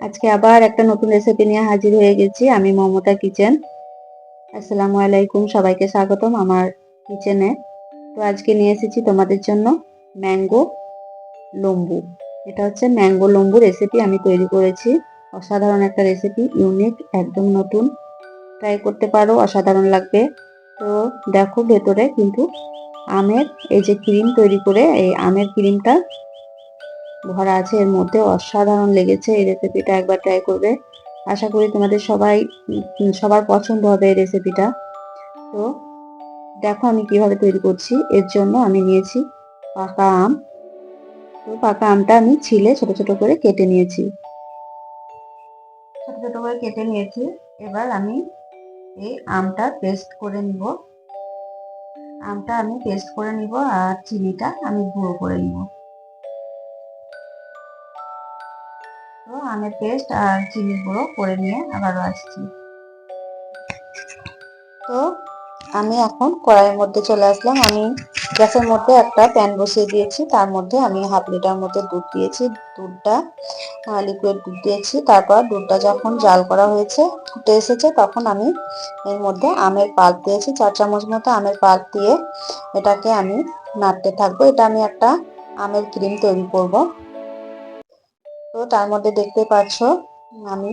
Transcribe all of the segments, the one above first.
আজকে আবার একটা নতুন রেসিপি নিয়ে হাজির হয়ে গেছি, আমি মমতা কিচেন। আসসালামু আলাইকুম, সবাইকে স্বাগতম আমার কিচেনে। তো আজকে নিয়ে এসেছি তোমাদের জন্য ম্যাঙ্গো লম্বু। এটা হচ্ছে ম্যাঙ্গো লম্বু রেসিপি আমি তৈরি করেছি। অসাধারণ একটা রেসিপি ইউনিক একদম নতুন। ট্রাই করতে পারো, অসাধারণ লাগবে। তো দেখো ভেতরে কিন্তু আমের এই যে ক্রিম তৈরি করে, এই আমের ক্রিমটা ভরা আছে, এর মধ্যে অসাধারণ লেগেছে। এই রেসিপিটা একবার ট্রাই করবে। আশা করি তোমাদের সবাই সবার পছন্দ হবে এই রেসিপিটা তো দেখো আমি কীভাবে তৈরি করছি। এর জন্য আমি নিয়েছি পাকা আম। তো পাকা আমটা আমি ছিলে ছোট ছোট করে কেটে নিয়েছি। ছোট ছোট করে কেটে নিয়েছি। এবার আমি এই আমটা পেস্ট করে নিব। আমটা আমি পেস্ট করে নিব আর চিনিটা আমি গুঁড়ো করে নিব। আমের পেস্ট আর চিনি গুঁড়ো করে নিয়ে আবারও আসছি। তো আমি এখন কড়াইয়ের মধ্যে চলে আসলাম। আমি গ্যাসের মধ্যে একটা প্যান বসিয়ে দিয়েছি। তার মধ্যে আমি হাফ লিটার মধ্যে দুধ দিয়েছি। দুধটা লিকুইড দুধ দিয়েছি। তারপর দুধটা যখন জাল করা হয়েছে, ফুটে এসেছে, তখন আমি এর মধ্যে আমের পাল্প দিয়েছি। চার চামচ মতো আমের পাল্প দিয়ে এটাকে আমি নাড়তে থাকব। এটা আমি একটা আমের ক্রিম তৈরি করব। তো তার মধ্যে দেখতে পাচ্ছ আমি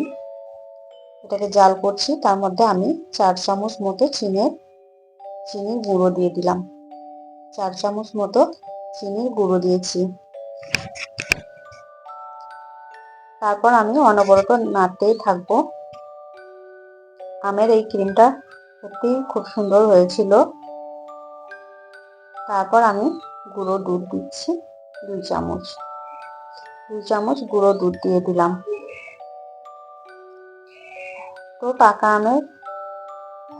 এটাকে জাল করছি, তার মধ্যে আমি চার চামচ মতো চিনের চিনি গুঁড়ো দিয়ে দিলাম। চার চামচ মতো চিনির গুঁড়ো দিয়েছি। তারপর আমি অনবরত নাড়তেই থাকব। আমের এই ক্রিমটা সত্যি খুব সুন্দর হয়েছিল। তারপর আমি গুঁড়ো দুধ দিচ্ছি, দুই চামচ। দুই চামচ গুঁড়ো দুধ দিয়ে দিলাম। তো পাকা আমের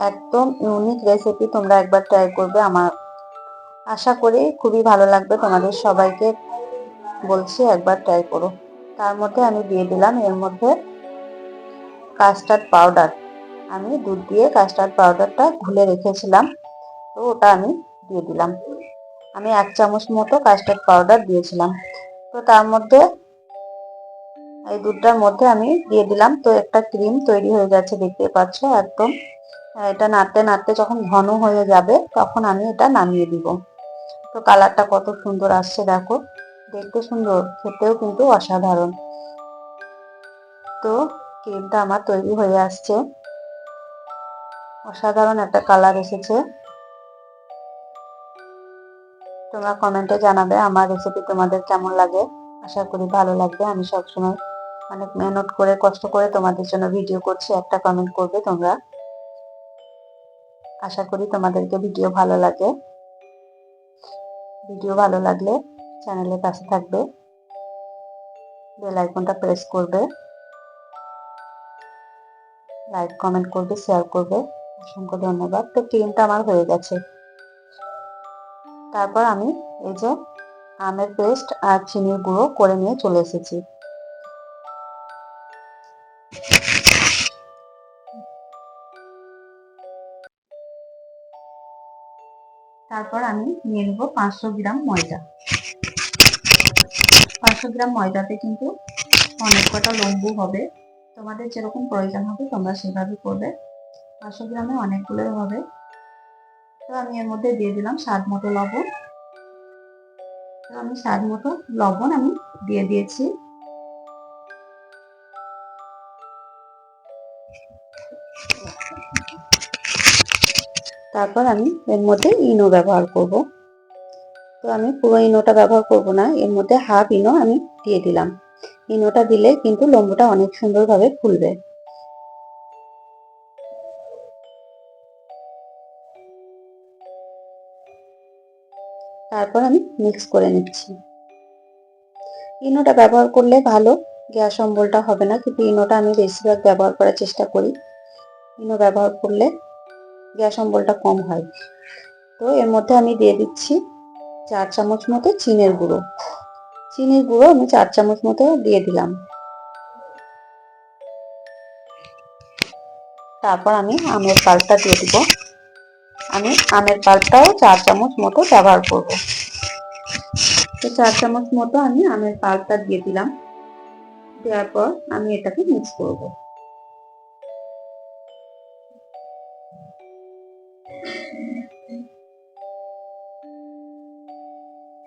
একদম ইউনিক রেসিপি তোমরা একবার ট্রাই করবে আমার। আশা করি খুবই ভালো লাগবে, তোমাদের সবাইকে বলছি একবার ট্রাই করো। তার মধ্যে আমি দিয়ে দিলাম, এর মধ্যে কাস্টার্ড পাউডার আমি দুধ দিয়ে কাস্টার্ড পাউডারটা ঘুলে রেখেছিলাম, তো ওটা আমি দিয়ে দিলাম। আমি এক চামচ মতো কাস্টার্ড পাউডার দিয়েছিলাম। তো তার মধ্যে এই দুধটার মধ্যে আমি দিয়ে দিলাম। তো একটা ক্রিম তৈরি হয়ে যাচ্ছে দেখতে পাচ্ছ একদম। এটা নাড়তে নাড়তে যখন ঘন হয়ে যাবে, তখন আমি এটা নামিয়ে দিব। তো কালারটা কত সুন্দর আসছে, দেখো। দেখতে সুন্দর, খেতেও কিন্তু অসাধারণ। তো ক্রিমটা আমার তৈরি হয়ে আসছে। অসাধারণ একটা কালার এসেছে। তোমরা কমেন্টে জানাবে আমার রেসিপি তোমাদের কেমন লাগে। আশা করি ভালো লাগবে। আমি সবসময় অনেক মেহনত করে, কষ্ট করে তোমাদের জন্য ভিডিও করছি, একটা কমেন্ট করবে তোমরা। আশা করি তোমাদেরকে ভিডিও ভালো লাগে। ভিডিও ভালো লাগলে চ্যানেলের কাছে থাকবে। বেল আইকনটা প্রেস করবে। লাইক কমেন্ট করবে শেয়ার করবে। অসংখ্য ধন্যবাদ। তো ক্রিমটা আমার হয়ে গেছে। তারপর আমি এই যে আমের পেস্ট আর চিনির গুঁড়ো করে নিয়ে চলে এসেছি। তারপর আমি নিয়ে নেব পাঁচশো গ্রাম ময়দা। পাঁচশো গ্রাম ময়দাতে কিন্তু অনেক কটা লম্বু হবে। তোমাদের যেরকম প্রয়োজন হবে তোমরা সেভাবে করবে। পাঁচশো গ্রামে অনেকগুলোই হবে। আমি এর মধ্যে দিয়ে দিলাম স্বাদ মতো লবণ। তো আমি স্বাদ মতো লবণ আমি দিয়ে দিয়েছি। তারপর আমি এর মধ্যে ইনো ব্যবহার করব। তো আমি পুরো ইনোটা ব্যবহার করব না, এর মধ্যে হাফ ইনো আমি দিয়ে দিলাম। ইনোটা দিলে কিন্তু লম্বুটা অনেক সুন্দরভাবে ফুলবে। তারপর আমি মিক্স করে নিচ্ছি। ইনোটা ব্যবহার করলে ভালো, গ্যাস অম্বলটা হবে না, কিন্তু ইনোটা আমি বেশিরভাগ ব্যবহার করার চেষ্টা করি। ইনো ব্যবহার করলে গ্যাস অম্বলটা কম হয়। তো এর মধ্যে আমি দিয়ে দিচ্ছি চার চামচ মতো চিনের গুঁড়ো। চিনির গুঁড়ো আমি চার চামচ মতো দিয়ে দিলাম। তারপর আমি আমের পাল্পটা দিয়ে দিব। আমি আমের পাল্পটাও চার চামচ মতো ব্যবহার করব। তো চার চামচ মতো আমি আমের পাল্পটা দিয়ে দিলাম। দেওয়ার পর আমি এটাকে মিক্স করব।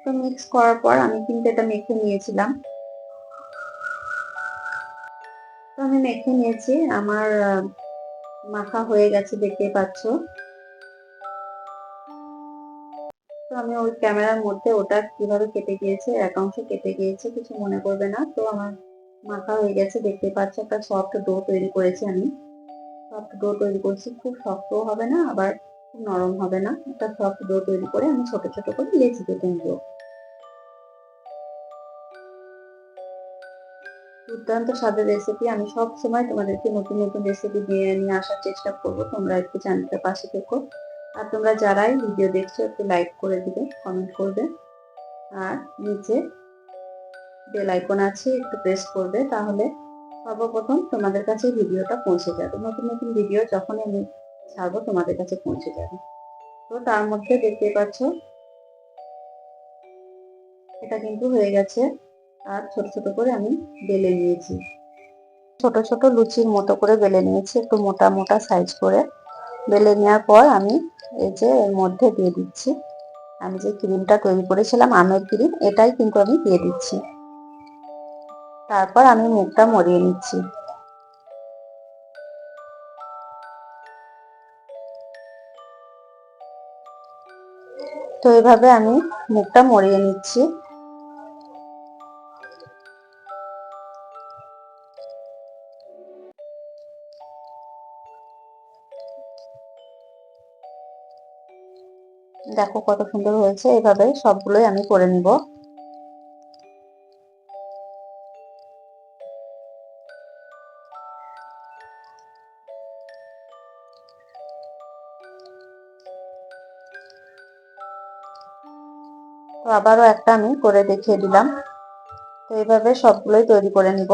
তো মিক্স করার পর আমি কিন্তু এটা মেখে নিয়েছিলাম। তো আমি মেখে নিয়েছি। আমার মাখা হয়ে গেছে দেখতে পাচ্ছ। তো আমি ওই ক্যামেরার মধ্যে ওটা কীভাবে কেটে গিয়েছে, এক অংশ কেটে গিয়েছে, কিছু মনে করবে না। তো আমার মাখা হয়ে গেছে, দেখতে পাচ্ছি একটা সফট ডো তৈরি করেছি আমি। সফট ডো তৈরি করছি, খুব শক্তও হবে না, আবার খুব নরম হবে না। একটা সফট ডো তৈরি করে আমি ছোট ছোট করে লেচি কেটে নেব। দুর্দান্ত স্বাদের রেসিপি আমি সব সময় তোমাদেরকে নতুন নতুন রেসিপি দিয়ে নিয়ে আসার চেষ্টা করব। তোমরা একটু চ্যানেলটা পাশে থেকো। আর তোমরা যারাই ভিডিও দেখছ, একটু লাইক করে দিবে কমেন্ট করবে। আর নিচে বেল আইকন আছে, একটু প্রেস করবে, তাহলে সর্বপ্রথম তোমাদের কাছে ভিডিওটা পৌঁছে যাবে। নতুন নতুন ভিডিও যখনই আমি ছাড়বো, তোমাদের কাছে পৌঁছে যাবে। তো তার মধ্যে দেখতে পাচ্ছ, এটা কিন্তু হয়ে গেছে। আর ছোট ছোট করে আমি বেলে নিয়েছি। ছোট ছোট লুচির মতো করে বেলে নিয়েছি, একটু মোটা মোটা সাইজ করে। বেলে নেওয়ার পর আমি এই যে এর মধ্যে দিয়ে দিচ্ছি। আমি যে ক্রিমটা তৈরি করেছিলাম, আমের ক্রিম, এটাই কিন্তু আমি দিয়ে দিচ্ছি। তারপর আমি মুখটা মরিয়ে নিচ্ছি। তো এভাবে আমি মুখটা মরিয়ে নিচ্ছি। দেখো কত সুন্দর হয়েছে, এভাবে সবগুলোই আমি করে নিব। তো আবারও একটা আমি করে দেখিয়ে দিলাম। তো এইভাবে সবগুলোই তৈরি করে নিব।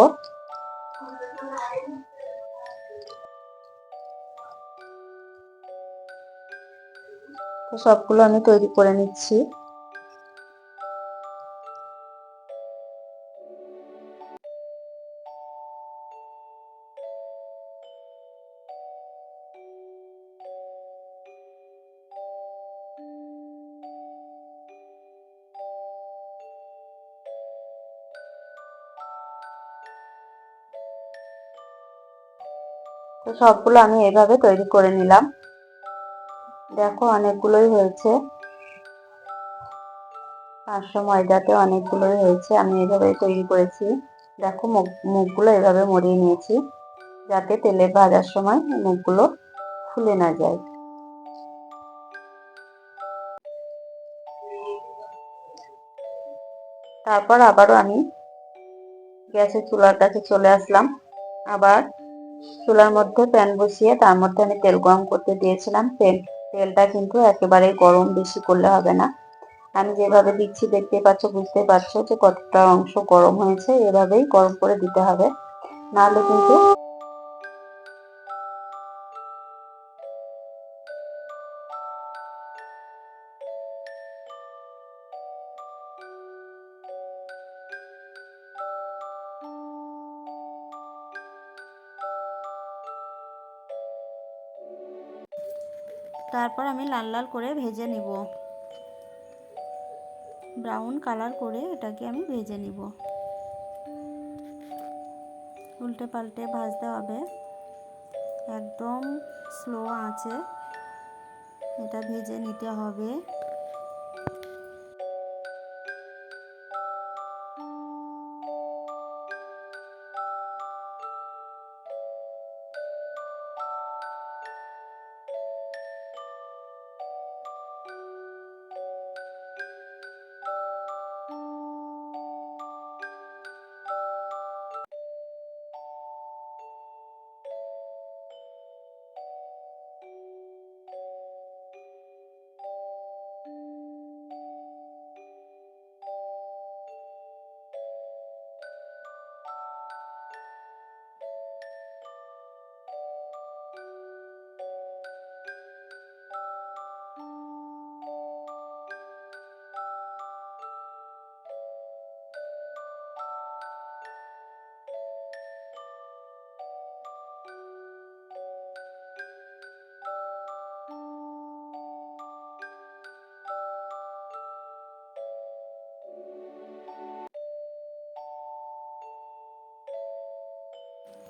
সবগুলো আমি তৈরি করে নিচ্ছি। সবগুলো আমি এভাবে তৈরি করে নিলাম। দেখো অনেকগুলোই হয়েছে। পাঁচশো ময়দাতে অনেকগুলোই হয়েছে, আমি এভাবে তৈরি করেছি। দেখো মুখগুলো এভাবে মরিয়ে নিয়েছি, যাতে তেলে ভাজার সময় মুখগুলো ফুলে না যায়। তারপর আবারও আমি গ্যাসের চুলার কাছে চলে আসলাম। আবার চুলার মধ্যে প্যান বসিয়ে তার মধ্যে আমি তেল গরম করতে দিয়েছিলাম। তেল তেলটা কিন্তু একেবারে গরম বেশি করলে হবে না। আমি যেভাবে দিচ্ছি দেখতে পাচ্ছ, বুঝতে পারছ যে কতটা অংশ গরম হয়েছে, এভাবেই গরম করে দিতে হবে। নাহলে কিন্তু তারপর আমি লাল লাল করে ভেজে নিব। ব্রাউন কালার করে এটাকে আমি ভেজে নিব। উল্টে পাল্টে ভাজতে হবে। একদম স্লো আছে এটা ভেজে নিতে হবে।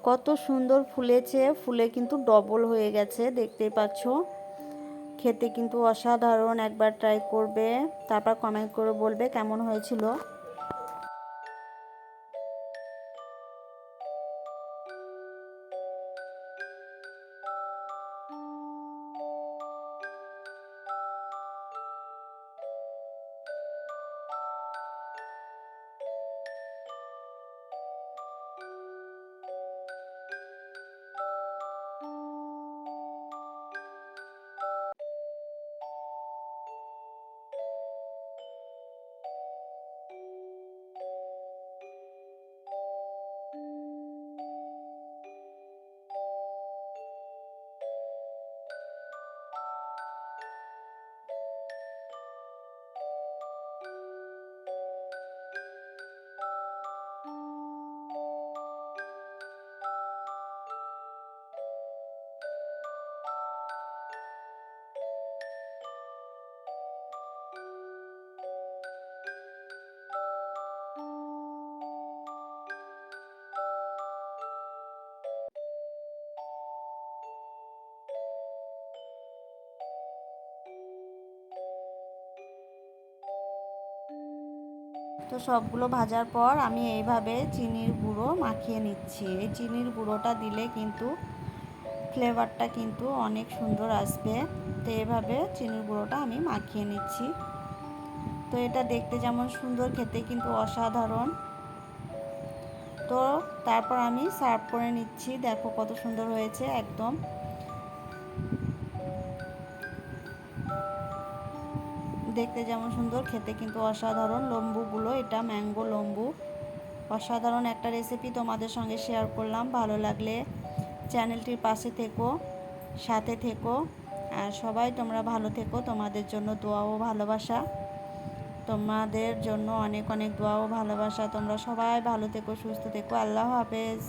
কত সুন্দর ফুলেছে, ফুলে কিন্তু ডবল হয়ে গেছে, দেখতেই পাচ্ছ। খেতে কিন্তু অসাধারণ, একবার ট্রাই করবে, তারপর কমেন্ট করে বলবে কেমন হয়েছিল। তো সবগুলো ভাজার পর আমি এইভাবে চিনির গুঁড়ো মাখিয়ে নিচ্ছি। এই চিনির গুঁড়োটা দিলে কিন্তু ফ্লেভারটা কিন্তু অনেক সুন্দর আসবে। তো এইভাবে চিনির গুঁড়োটা আমি মাখিয়ে নিচ্ছি। তো এটা দেখতে যেমন সুন্দর, খেতে কিন্তু অসাধারণ। তো তারপর আমি সার্ভ করে নিচ্ছি। দেখো কত সুন্দর হয়েছে একদম। দেখতে যেমন সুন্দর, খেতে কিন্তু অসাধারণ। লম্বুগুলো, এটা ম্যাঙ্গো লম্বু। অসাধারণ একটা রেসিপি তোমাদের সঙ্গে শেয়ার করলাম। ভালো লাগলে চ্যানেলটির পাশে থেকো, সাথে থেকো। আর সবাই তোমরা ভালো থেকো। তোমাদের জন্য দোয়া ও ভালোবাসা। তোমাদের জন্য অনেক অনেক দোয়া ও ভালোবাসা। তোমরা সবাই ভালো থেকো, সুস্থ থেকো। আল্লাহ হাফেজ।